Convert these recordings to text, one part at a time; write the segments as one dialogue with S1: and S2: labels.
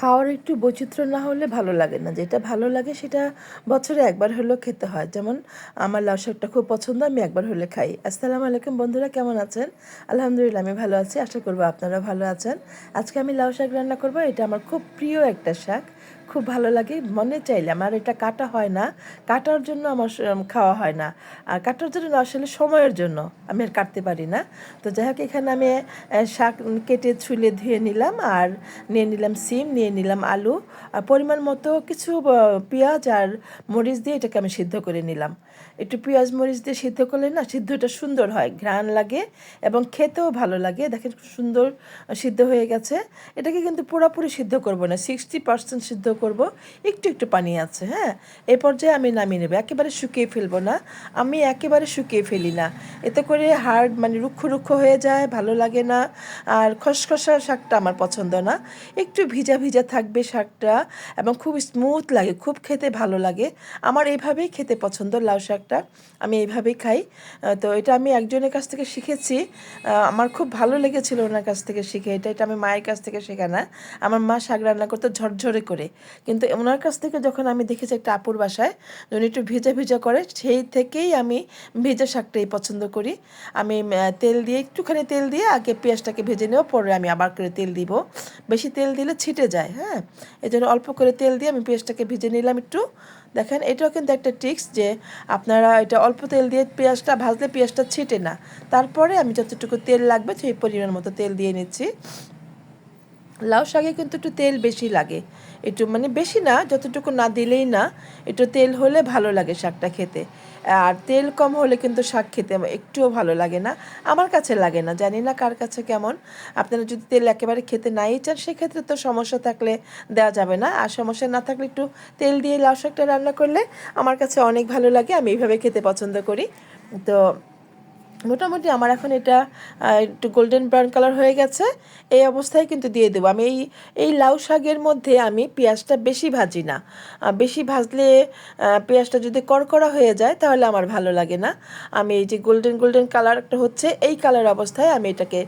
S1: খাওয়ার একটু বৈচিত্র্য না হলে ভালো লাগে না। যেটা ভালো লাগে সেটা বছরে একবার হলেও খেতে হয়। যেমন আমার লাউ শাকটা খুব পছন্দ, আমি একবার হলে খাই। আসসালামু আলাইকুম বন্ধুরা, কেমন আছেন? আলহামদুলিল্লাহ, আমি ভালো আছি। আশা করব আপনারা ভালো আছেন। আজকে আমি লাউ শাক রান্না করব। এটা আমার খুব প্রিয় একটা শাক। খুব ভালো লাগে। মনে চাইলে আমার এটা কাটা হয় না। কাটার জন্য আমার খাওয়া হয় না। আর কাটার জন্য আসলে সময়ের জন্য আমি আর কাটতে পারি না। তো যাই হোক, এখানে আমি শাক কেটে ছুলে ধুয়ে নিলাম আর নিয়ে নিলাম সিম, নিয়ে নিলাম আলু। আর পরিমাণ মতো কিছু পেঁয়াজ আর মরিচ দিয়ে এটাকে আমি সিদ্ধ করে নিলাম। একটু পেঁয়াজ, মরিচ দিয়ে সিদ্ধ করলে না সিদ্ধটা সুন্দর হয়, ঘ্রাণ লাগে এবং খেতেও ভালো লাগে। দেখেন খুব সুন্দর সিদ্ধ হয়ে গেছে। এটাকে কিন্তু পুরোপুরি সিদ্ধ করব না, সিক্সটি পার্সেন্ট সিদ্ধ করব। একটু একটু পানি আছে হ্যাঁ? এই পর্যায়ে আমি নামিয়ে নেব। একেবারে শুকিয়ে ফেলব না। আমি একেবারে শুকিয়ে ফেলি না। এতে করে হাড় মানে রুক্ষ রুক্ষ হয়ে যায়, ভালো লাগে না। আর খসখসা শাকটা আমার পছন্দ না। একটু ভিজা ভিজা থাকবে শাকটা এবং খুব স্মুথ লাগে, খুব খেতে ভালো লাগে। আমার এইভাবেই খেতে পছন্দ লাউ শাকটা। আমি এইভাবেই খাই। তো এটা আমি একজনের কাছ থেকে শিখেছি। আমার খুব ভালো লেগেছিল ওনার কাছ থেকে শিখে। এটা এটা আমি মায়ের কাছ থেকে শেখা না। আমার মা শাক রান্না করতে ঝরঝরে করে। কিন্তু ওনার কাছ থেকে যখন আমি দেখেছি একটা আপুর বাসায় যখন একটু ভেজা ভেজা করে, সেই থেকেই আমি ভেজা শাকটাই পছন্দ করি। আমি তেল দিয়ে একটুখানি তেল দিয়ে আগে পেঁয়াজটাকে ভেজে নেব, পরে আমি আবার করে তেল দিব। বেশি তেল দিলে ছিটে যায় হ্যাঁ? এই জন্য অল্প করে তেল দিয়ে আমি পেঁয়াজটাকে ভেজে নিলাম একটু। দেখেন, এটাও কিন্তু একটা ট্রিক্স যে আপনারা এটা অল্প তেল দিয়ে পেঁয়াজটা ভাজলে পেঁয়াজটা ছিটে না। তারপরে আমি যতটুকু তেল লাগবে সেই পরিমাণ মতো তেল দিয়ে নিচ্ছি। লাউ শাকে কিন্তু একটু তেল বেশি লাগে। একটু মানে বেশি না, যতটুকু না দিলেই না, একটু তেল হলে ভালো লাগে শাকটা খেতে। আর তেল কম হলে কিন্তু শাক খেতে একটুও ভালো লাগে না, আমার কাছে লাগে না, জানি না কার কাছে কেমন। আপনারা যদি তেল একেবারে খেতে নাই চান, সেক্ষেত্রে তো সমস্যা থাকলে দেওয়া যাবে না। আর সমস্যা না থাকলে একটু তেল দিয়ে লাউ শাকটা রান্না করলে আমার কাছে অনেক ভালো লাগে, আমি এইভাবে খেতে পছন্দ করি। তো মোটামুটি আমার এখন এটা একটু গোল্ডেন ব্রাউন কালার হয়ে গেছে। এই অবস্থায় কিন্তু দিয়ে দেবো। আমি এই এই লাউ শাকের মধ্যে আমি পেঁয়াজটা বেশি ভাজি না। বেশি ভাজলে পেঁয়াজটা যদি কড়কড়া হয়ে যায় তাহলে আমার ভালো লাগে না। আমি এই যে গোল্ডেন গোল্ডেন কালারটা হচ্ছে, এই কালার অবস্থায় আমি এটাকে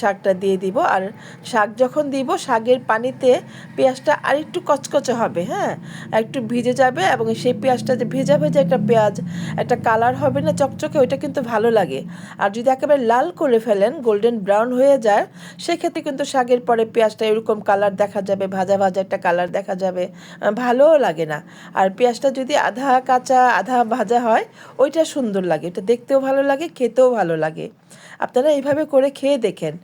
S1: শাকটা দিয়ে দিব। আর শাক যখন দিব, শাকের পানিতে পেঁয়াজটা আর একটু কচকচে হবে হ্যাঁ? একটু ভিজে যাবে এবং সেই পেঁয়াজটা যে ভেজা ভেজা একটা পেঁয়াজ, একটা কালার হবে না, চকচকে, ওইটা কিন্তু ভালো লাগে। আর যদি একেবারে লাল করে ফেলেন গোল্ডেন ব্রাউন হয়ে যায়, সেক্ষেত্রে কিন্তু শাকের পরে পেঁয়াজটা এরকম কালার দেখা যাবে, ভাজা ভাজা একটা কালার দেখা যাবে ভালোও লাগে না। আর পেঁয়াজটা যদি আধা কাঁচা, আধা ভাজা হয়, ওইটা সুন্দর লাগে, এটা দেখতেও ভালো লাগে, খেতেও ভালো লাগে। আপনারা এইভাবে করে খেয়ে দেখেন।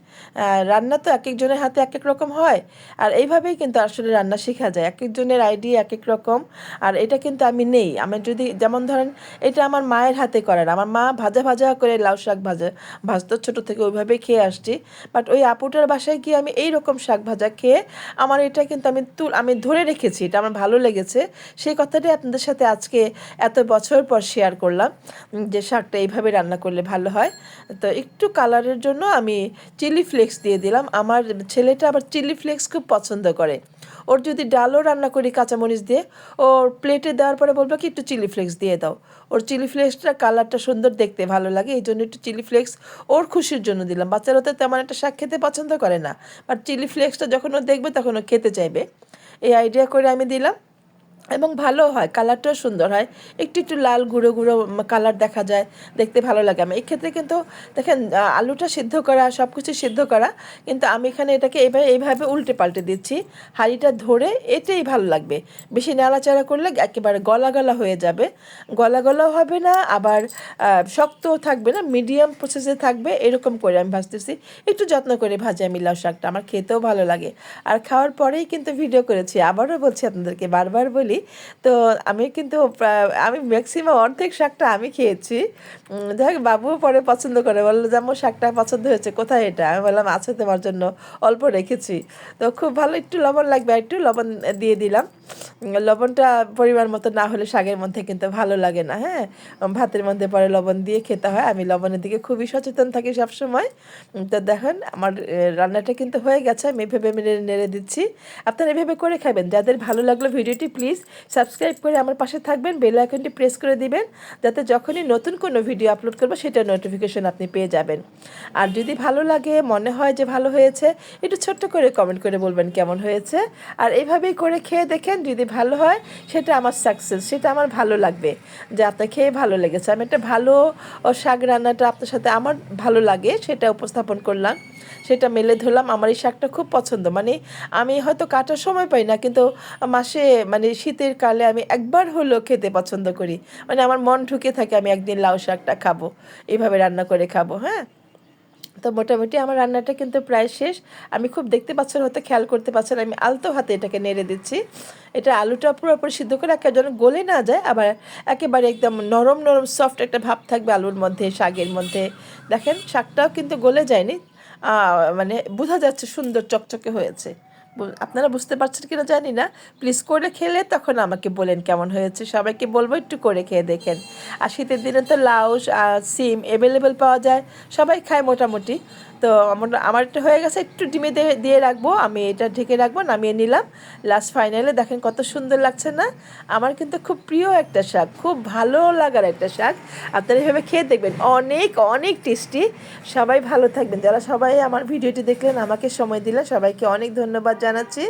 S1: রান্না তো এক একজনের হাতে এক এক রকম হয়, আর এইভাবেই কিন্তু আসলে রান্না শেখা যায় এক একজনের আইডিয়া এক এক রকম, আর এটা কিন্তু আমি নেই। আমি যদি, যেমন ধরেন, এটা আমার মায়ের হাতে করার আমার মা ভাজা ভাজা করে লাউ শাক ভাজা, ভাজতো ছোটো থেকে ওইভাবেই খেয়ে আসছি। বাট ওই আপুটার বাসায় গিয়ে আমি এই রকম শাক ভাজা খেয়ে আমার এটা কিন্তু আমি তুল, আমি ধরে রেখেছি, এটা আমার ভালো লেগেছে। সেই কথাটাই আপনাদের সাথে আজকে এত বছর পর শেয়ার করলাম যে শাকটা এইভাবে রান্না করলে ভালো হয়। তো একটু কালারের জন্য আমি চিলি ফ্লেক্স দিয়ে দিলাম। আমার ছেলেটা আবার চিলি ফ্লেক্স খুব পছন্দ করে। ওর যদি ডালও রান্না করি কাঁচামরিচ দিয়ে, ওর প্লেটে দেওয়ার পরে বলব কি একটু চিলি ফ্লেক্স দিয়ে দাও। ওর চিলি ফ্লেক্সটা কালারটা সুন্দর দেখতে ভালো লাগে, এই জন্য একটু চিলি ফ্লেক্স ওর খুশির জন্য দিলাম। বাচ্চারা তো তেমন একটা শাক খেতে পছন্দ করে না। বাট চিলি ফ্লেক্সটা যখন ও দেখবে তখন ও খেতে চাইবে। এই আইডিয়া করে আমি দিলাম। এবং ভালো হয় কালারটাও সুন্দর হয়। একটু একটু লাল গুঁড়ো গুঁড়ো কালার দেখা যায়, দেখতে ভালো লাগে আমি এক্ষেত্রে কিন্তু দেখেন আলুটা সিদ্ধ করা সব কিছু সিদ্ধ করা, কিন্তু আমি এখানে এটাকে এইভাবে এইভাবে উল্টে পাল্টে দিচ্ছি। হাঁড়িটা ধরে এটাই ভালো লাগবে। বেশি নাড়াচাড়া করলে একেবারে গলা গলা হয়ে যাবে। গলা গলাও হবে না, আবার শক্তও থাকবে না মিডিয়াম প্রসেসে থাকবে, এরকম করে আমি ভাজতেছি। একটু যত্ন করে ভাজি আমি লাউ শাকটা, আমার খেতেও ভালো লাগে। আর খাওয়ার পরেই কিন্তু ভিডিও করেছি, আবারও বলছি আপনাদেরকে, বারবার বলি তো আমি কিন্তু আমি ম্যাক্সিমাম অর্ধেক শাকটা আমি খেয়েছি। যাই হোক, বাবুও পরে পছন্দ করে। বলল যে আমার শাকটা পছন্দ হয়েছে, কোথায় এটা? আমি বললাম, আছে তোমার জন্য, অল্প রেখেছি। তো খুব ভালো, একটু লবণ লাগবে একটু লবণ দিয়ে দিলাম। লবণটা পরিমাণ মতো না হলে শাকের মধ্যে কিন্তু ভালো লাগে না হ্যাঁ? ভাতের মধ্যে পরে লবণ দিয়ে খেতে হয়। আমি লবণের দিকে খুবই সচেতন থাকি সবসময়। তো দেখেন, আমার রান্নাটা কিন্তু হয়ে গেছে, আমি এভাবে নেড়ে দিচ্ছি। আপনারা এভাবে করে খাবেন যাদের ভালো লাগল ভিডিওটি, প্লিজ সাবস্ক্রাইব করে আমার পাশে থাকবেন, বেল আইকনটি প্রেস করে দিবেন, যাতে যখনই নতুন কোনো ভিডিও আপলোড করব, সেটা নোটিফিকেশন আপনি পেয়ে যাবেন। আর যদি ভালো লাগে, মনে হয় যে ভালো হয়েছে, একটু ছোট্ট করে কমেন্ট করে বলবেন কেমন হয়েছে। আর এইভাবেই করে খেয়ে দেখেন, যদি ভালো হয়, সেটা আমার সাকসেস সেটা আমার ভালো লাগবে। যে আপনার খেয়ে ভালো লেগেছে। আমি একটা ভালো শাক রান্নাটা আপনার সাথে আমার ভালো লাগে, সেটা উপস্থাপন করলাম, সেটা মেলে ধরলাম। আমার এই শাকটা খুব পছন্দ। মানে আমি হয়তো কাটার সময় পাই না, কিন্তু মাসে মানে শীতের কালে আমি একবার হলেও খেতে পছন্দ করি। মানে আমার মন ঢুকে থাকে আমি একদিন লাউ শাকটা খাব। এইভাবে রান্না করে খাব হ্যাঁ? তো মোটামুটি আমার রান্নাটা কিন্তু প্রায় শেষ। আমি খুব দেখতে পাচ্ছেন, হয়তো খেয়াল করতে পারছেন আমি আলতো হাতে এটাকে নেড়ে দিচ্ছি। এটা আলুটা পুরোপুরি সিদ্ধ করে একে যেন গলে না যায়, আবার একেবারে একদম নরম নরম সফট একটা ভাব থাকবে আলুর মধ্যে, শাকের মধ্যে। দেখেন, শাকটাও কিন্তু গলে যায়নি। মানে বোঝা যাচ্ছে সুন্দর চকচকে হয়েছে। আপনারা বুঝতে পারছেন কিনা জানি না। প্লিজ করে খেলে তখন আমাকে বলেন কেমন হয়েছে। সবাইকে বলব একটু করে খেয়ে দেখেন। আর শীতের দিনে তো লাউ সিম অ্যাভেলেবেল পাওয়া যায়। সবাই খায় মোটামুটি। তো আমার, আমারটা হয়ে গেছে, একটু ডিমে দিয়ে রাখব, আমি এটা ঢেকে রাখব, নামিয়ে নিলাম। লাস্ট ফাইনালে দেখেন কত সুন্দর লাগছে না? আমার কিন্তু খুব প্রিয় একটা শাক, খুব ভালো লাগার একটা শাক। আপনারা এভাবে খেয়ে দেখবেন, অনেক অনেক টেস্টি। সবাই ভালো থাকবেন। যারা সবাই আমার ভিডিওটি দেখলেন, আমাকে সময় দিলেন, সবাইকে অনেক ধন্যবাদ জানাচ্ছি।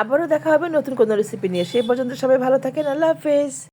S1: আবারও দেখা হবে নতুন কোনো রেসিপি নিয়ে। সেই পর্যন্ত সবাই ভালো থাকেন, আল্লাহ হাফেজ।